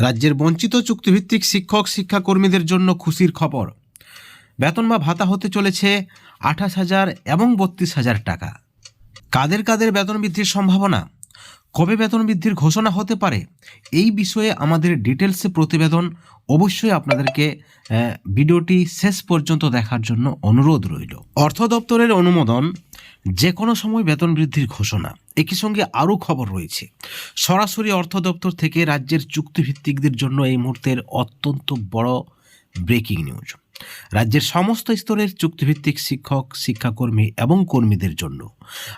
রাজ্যের বঞ্চিত চুক্তিভিত্তিক শিক্ষক, শিক্ষাকর্মীদের জন্য খুশির খবর। বেতন বা ভাতা হতে চলেছে আঠাশ হাজার এবং বত্রিশ হাজার টাকা। কাদের কাদের বেতন বৃদ্ধির সম্ভাবনা? কবে বেতন বৃদ্ধির ঘোষণা হতে পারে? এই বিষয়ে আমাদের ডিটেলসে প্রতিবেদন অবশ্যই আপনাদেরকে ভিডিওটি শেষ পর্যন্ত দেখার জন্য অনুরোধ রইল। অর্থ দপ্তরের অনুমোদন যে কোনো সময় বেতন বৃদ্ধির ঘোষণা। একই সঙ্গে আরও খবর রয়েছে। সরাসরি অর্থ দপ্তর থেকে রাজ্যের চুক্তিভিত্তিকদের জন্য এই মুহূর্তের অত্যন্ত বড় ব্রেকিং নিউজ। রাজ্যের সমস্ত স্তরের চুক্তিভিত্তিক শিক্ষক, শিক্ষাকর্মী এবং কর্মীদের জন্য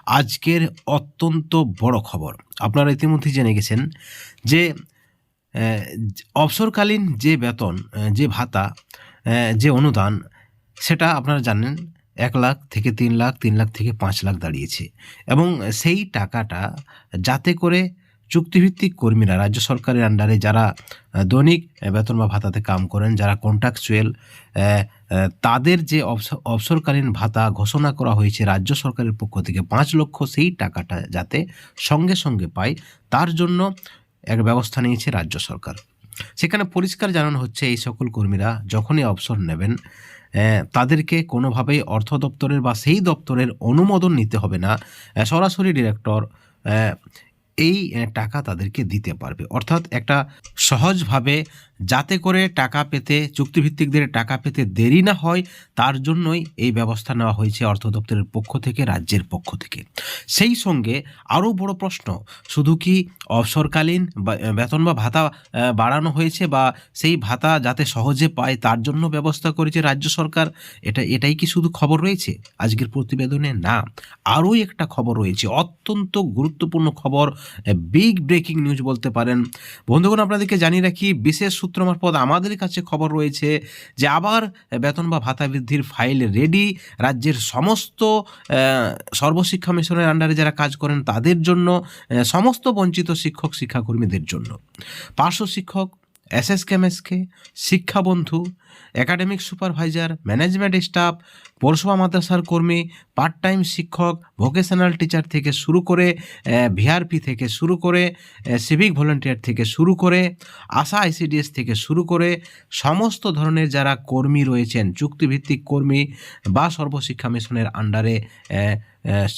আজকের অত্যন্ত বড় খবর। আপনারা ইতিমধ্যে জেনে গেছেন যে অবসরকালীন যে বেতন যে ভাতা যে অনুদান, সেটা আপনারা জানেন এক লাখ থেকে তিন লাখ তিন লাখ থেকে পাঁচ লাখ দাঁড়িয়েছে। এবং সেই টাকাটা যাতে করে চুক্তিভিত্তিক কর্মীরা, রাজ্য সরকারের আন্ডারে যারা দৈনিক বেতন বা ভাতাতে কাম করেন, যারা কন্ট্রাকচুয়াল তাদের যে অবস- অবসরকালীন ভাতা ঘোষণা করা হয়েছে রাজ্য সরকারের পক্ষ থেকে পাঁচ লক্ষ সেই টাকাটা যাতে সঙ্গে সঙ্গে পায়, তার জন্য এক ব্যবস্থা নিয়েছে রাজ্য সরকার। সেখানে পরিষ্কার জানানো হচ্ছে, এই সকল কর্মীরা যখনই অবসর নেবেন তাদেরকে কোনোভাবেই অর্থ দপ্তরের বা সেই দপ্তরের অনুমোদন নিতে হবে না। সরাসরি ডিরেক্টর এই টাকা তাদেরকে দিতে পারবে। অর্থাৎ একটা সহজভাবে যাতে করে টাকা পেতে, চুক্তিভিত্তিকদের টাকা পেতে দেরি না হয়, তার জন্যই এই ব্যবস্থা নেওয়া হয়েছে অর্থ দপ্তরের পক্ষ থেকে, রাজ্যের পক্ষ থেকে। সেই সঙ্গে আরও বড় প্রশ্ন, শুধু কি অবসরকালীন বেতন বা ভাতা বাড়ানো হয়েছে বা সেই ভাতা যাতে সহজে পায়, তার জন্য ব্যবস্থা করেছে রাজ্য সরকার? এটা, এটাই কি শুধু খবর রয়েছে? আজকের প্রতিবেদনে না, আরও একটা খবর রয়েছে, অত্যন্ত গুরুত্বপূর্ণ খবর বিগ ব্রেকিং নিউজ বলতে পারেন। বন্ধুগণ, আপনাদেরকে জানিয়ে রাখি, বিশেষ সূত্র মারফত আমাদের কাছে খবর রয়েছে যে আবার বেতন বা ভাতা বৃদ্ধির ফাইল রেডি রাজ্যের সমস্ত সর্বশিক্ষা মিশনের আন্ডারে যারা কাজ করেন তাদের জন্য সমস্ত বঞ্চিত শিক্ষক, শিক্ষাকর্মীদের জন্য। পার্শ্ব শিক্ষক এস এস কেমএসকে শিক্ষাবন্ধু, একাডেমিক সুপারভাইজার, ম্যানেজমেন্ট স্টাফ, পৌরসভা মাদ্রাসার কর্মী পার্ট টাইম শিক্ষক, ভোকেশনাল টিচার থেকে শুরু করে ভিআরপি থেকে শুরু করে সিভিক ভলেন্টিয়ার থেকে শুরু করে, আশা আইসিডিএস থেকে শুরু করে, সমস্ত ধরনের যারা কর্মী রয়েছেন, চুক্তিভিত্তিক কর্মী বা সর্বশিক্ষা মিশনের আন্ডারে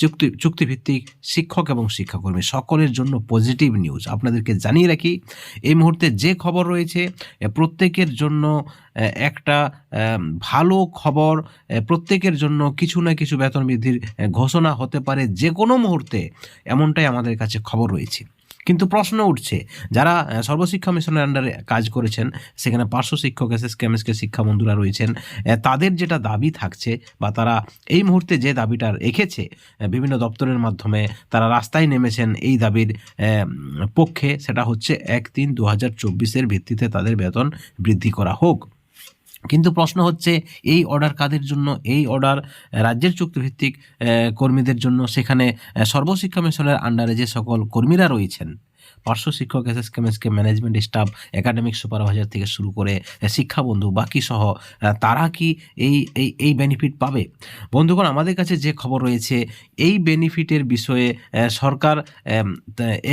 চুক্তি, চুক্তিভিত্তিক শিক্ষক এবং শিক্ষাকর্মী সকলের জন্য পজিটিভ নিউজ আপনাদেরকে জানিয়ে রাখি, এই মুহূর্তে যে খবর রয়েছে প্রত্যেকের জন্য একটা ভালো খবর প্রত্যেকের জন্য কিছু না কিছু বেতন বৃদ্ধির ঘোষণা হতে পারে যে কোনো মুহূর্তে। এমনটাই আমাদের কাছে খবর রয়েছে। কিন্তু প্রশ্ন উঠছে, যারা সর্বশিক্ষা মিশনের আন্ডারে কাজ করেছেন, সেখানে পার্শ্ব শিক্ষক এস এস কেমএসকে শিক্ষা বন্ধুরা রয়েছেন তাদের যেটা দাবি থাকছে বা তারা এই মুহূর্তে যে দাবিটা রেখেছে বিভিন্ন দপ্তরের মাধ্যমে তারা রাস্তায় নেমেছেন এই দাবির পক্ষে, সেটা হচ্ছে এক তিন দু হাজার চব্বিশের ভিত্তিতে তাদের বেতন বৃদ্ধি করা হোক। কিন্তু প্রশ্ন হচ্ছে, এই অর্ডার কাদের জন্য? এই অর্ডার রাজ্যের চুক্তিভিত্তিক কর্মীদের জন্য। সেখানে সর্বশিক্ষা মিশনের আন্ডারে যে সকল কর্মীরা রয়েছেন পার্শ্ব শিক্ষক S S KMSK management staff academic supervisor থেকে শুরু করে আহ, শিক্ষাবন্ধু বাকি সহ তারা কি এই এই এই বেনিফিট পাবে? বন্ধুগণ আমাদের কাছে যে খবর রয়েছে এই বেনিফিটের বিষয়ে সরকার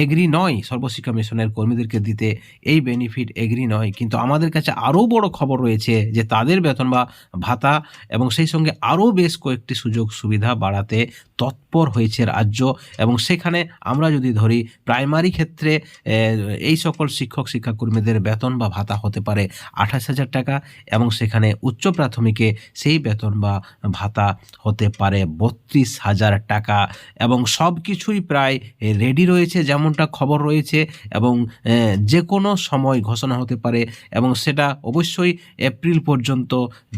এগ্রি নয় সর্বশিক্ষা মিশনের কর্মীদেরকে দিতে এই বেনিফিট এগ্রি নয়। কিন্তু আমাদের কাছে আরও বড় খবর রয়েছে যে তাদের বেতন বা ভাতা এবং সেই সঙ্গে আরও বেশ কয়েকটি সুযোগ সুবিধা বাড়াতে তৎপর হয়েছে রাজ্য। এবং সেখানে আমরা যদি ধরি প্রাইমারি ক্ষেত্রে এই সকল শিক্ষক, শিক্ষাকর্মীদের বেতন বা ভাতা হতে পারে আঠাশ হাজার টাকা এবং সেখানে উচ্চ প্রাথমিকে সেই বেতন বা ভাতা হতে পারে বত্রিশ হাজার টাকা এবং সব কিছুই প্রায় রেডি রয়েছে, যেমনটা খবর রয়েছে এবং যে কোনো সময় ঘোষণা হতে পারে এবং সেটা অবশ্যই এপ্রিল পর্যন্ত,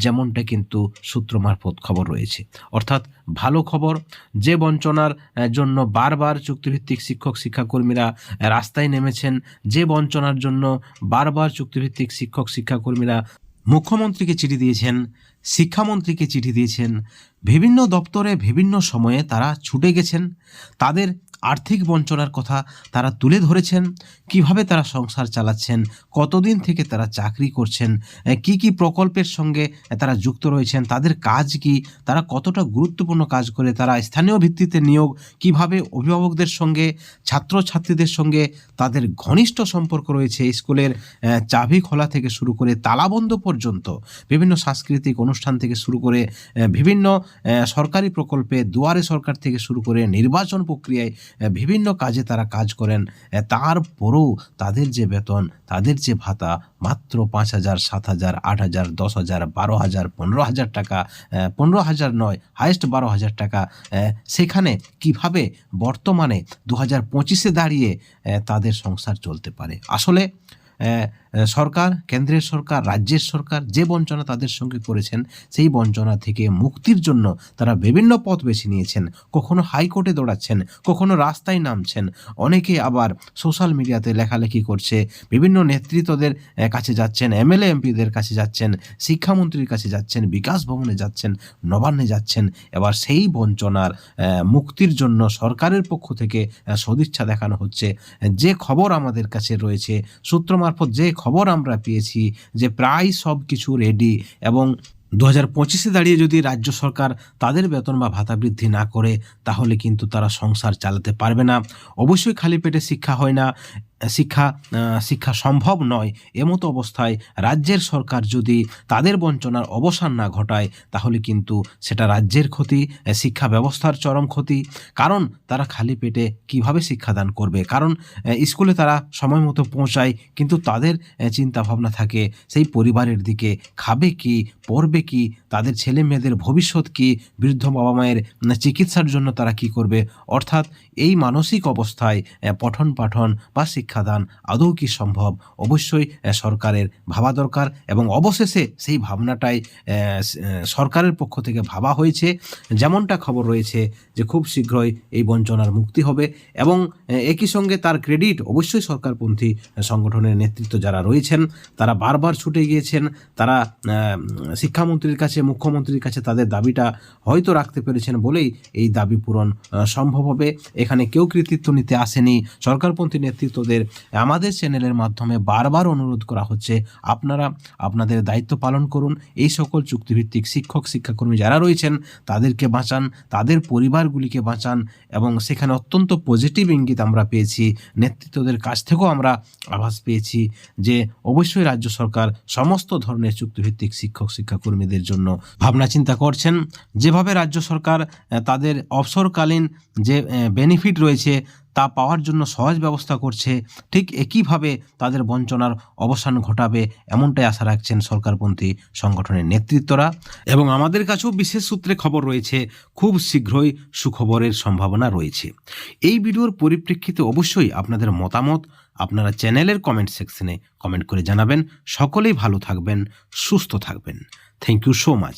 যেমনটা কিন্তু সূত্র মারফত খবর রয়েছে। অর্থাৎ ভালো খবর। যে বঞ্চনার জন্য বারবার চুক্তিভিত্তিক শিক্ষক শিক্ষাকর্মীরা রাস্তায় নেমেছেন। যে বঞ্চনার জন্য বারবার চুক্তিভিত্তিক শিক্ষক শিক্ষাকর্মীরা মুখ্যমন্ত্রীকে চিঠি দিয়েছেন, শিক্ষামন্ত্রীকে চিঠি দিয়েছেন। বিভিন্ন দপ্তরে বিভিন্ন সময়ে তারা ছুটে গেছেন। তাদের আর্থিক বঞ্চনার কথা তারা তুলে ধরেছেন। কীভাবে তারা সংসার চালাচ্ছেন? কতদিন থেকে তারা চাকরি করছেন? কি কি প্রকল্পের সঙ্গে তারা যুক্ত রয়েছেন? তাদের কাজ কি? তারা কতটা গুরুত্বপূর্ণ কাজ করে? তারা স্থানীয় ভিত্তিতে নিয়োগ কীভাবে অভিভাবকদের সঙ্গে, ছাত্রছাত্রীদের সঙ্গে তাদের ঘনিষ্ঠ সম্পর্ক রয়েছে স্কুলের চাবি খোলা থেকে শুরু করে তালাবন্ধ পর্যন্ত, বিভিন্ন সাংস্কৃতিক অনুষ্ঠান থেকে শুরু করে বিভিন্ন সরকারি প্রকল্পে দুয়ারে সরকার থেকে শুরু করে নির্বাচন প্রক্রিয়ায় বিভিন্ন কাজে তারা কাজ করেন। তারপরও তাদের যে বেতন, তাদের যে ভাতা মাত্র পাঁচ হাজার, সাত হাজার, আট হাজার, দশ হাজার, বারো হাজার, পনেরো হাজার টাকা পনেরো হাজার নয় হায়েস্ট বারো হাজার টাকা সেখানে কীভাবে বর্তমানে দু হাজার পঁচিশে দাঁড়িয়ে তাদের সংসার চলতে পারে? আসলে সরকার, কেন্দ্রের সরকার, রাজ্যের সরকার যে বঞ্চনা তাদের সঙ্গে করেছেন, সেই বঞ্চনা থেকে মুক্তির জন্য তারা বিভিন্ন পথ বেছে নিয়েছেন। কখনো হাইকোর্টে দৌড়াচ্ছেন, কখনো রাস্তায় নামছেন। অনেকে আবার সোশ্যাল মিডিয়াতে লেখালেখি করছে, বিভিন্ন নেতৃত্বদের কাছে যাচ্ছেন, এমএলএ, এমপিদের কাছে যাচ্ছেন, শিক্ষামন্ত্রীর কাছে যাচ্ছেন, বিকাশ ভবনে যাচ্ছেন, নবান্নে যাচ্ছেন। এবার সেই বঞ্চনার মুক্তির জন্য সরকারের পক্ষ থেকে সদিচ্ছা দেখানো হচ্ছে। যে খবর আমাদের কাছে রয়েছে সূত্র মারফত যে খবর আমরা পেয়েছি যে প্রায় সব কিছু রেডি এবং দু হাজার পঁচিশে দাঁড়িয়ে যদি রাজ্য সরকার তাদের বেতন বা ভাতা বৃদ্ধি না করে, তাহলে কিন্তু তারা সংসার চালাতে পারবে না। অবশ্যই খালি পেটে শিক্ষা হয় না। শিক্ষা শিক্ষা সম্ভব নয়, এমতো অবস্থায় রাজ্যের সরকার যদি তাদের বঞ্চনার অবসান না ঘটায়, তাহলে কিন্তু সেটা রাজ্যের ক্ষতি শিক্ষা ব্যবস্থার চরম ক্ষতি। কারণ তারা খালি পেটে কীভাবে শিক্ষাদান করবে? কারণ স্কুলে তারা সময় মতো পৌঁছায়, কিন্তু তাদের চিন্তা ভাবনা থাকে, সেই পরিবারের দিকে খাবে কি, পড়বে কি, তাদের ছেলে মেয়েদের ভবিষ্যৎ কি, বৃদ্ধ বাবা মায়ের চিকিৎসার জন্য তারা কি করবে? অর্থাৎ এই মানসিক অবস্থায় পঠন পাঠন বা শিক্ষাদান আদৌ কি সম্ভব? অবশ্যই সরকারের ভাবা দরকার এবং অবশেষে সেই ভাবনাটাই সরকারের পক্ষ থেকে ভাবা হয়েছে। যেমনটা খবর রয়েছে যে, খুব শীঘ্রই এই বঞ্চনার মুক্তি হবে এবং একই সঙ্গে তার ক্রেডিট অবশ্যই সরকারপন্থী সংগঠনের নেতৃত্ব যারা রয়েছেন, তারা বারবার ছুটে গিয়েছেন, তারা শিক্ষামন্ত্রীর কাছে, মুখ্যমন্ত্রীর কাছে তাদের দাবিটা হয়তো রাখতে পেরেছেন বলেই এই দাবি পূরণ সম্ভব হবে। এখানে কেউ কৃতিত্ব নিতে আসেনি। সরকারপন্থী নেতৃত্বদের আমাদের চ্যানেলের মাধ্যমে বারবার অনুরোধ করা হচ্ছে আপনারা আপনাদের দায়িত্ব পালন করুন। এই সকল চুক্তিভিত্তিক শিক্ষক, শিক্ষাকর্মী যারা রয়েছেন, তাদেরকে বাঁচান, তাদের পরিবারগুলিকে বাঁচান এবং সেখানে অত্যন্ত পজিটিভ ইঙ্গিত আমরা পেয়েছি। নেতৃত্বদের কাছ থেকেও আমরা আভাস পেয়েছি যে অবশ্যই রাজ্য সরকার সমস্ত ধরনের চুক্তিভিত্তিক শিক্ষক, শিক্ষাকর্মীদের জন্য ভাবনা চিন্তা করছেন। যেভাবে রাজ্য সরকার তাদের অবসরকালীন যে বেনিফিট রয়েছে তা পাওয়ার জন্য সহজ ব্যবস্থা করছে, ঠিক একইভাবে তাদের বঞ্চনার অবসান ঘটাবে এমনটাই আশা রাখছেন সরকারপন্থী সংগঠনের নেতৃত্বরা। এবং আমাদের কাছেও বিশেষ সূত্রে খবর রয়েছে, খুব শীঘ্রই সুখবরের সম্ভাবনা রয়েছে। এই ভিডিওর পরিপ্রেক্ষিতে অবশ্যই আপনাদের মতামত আপনারা চ্যানেলের কমেন্ট সেকশনে কমেন্ট করে জানাবেন। সকলেই ভালো থাকবেন, সুস্থ থাকবেন। Thank you so much.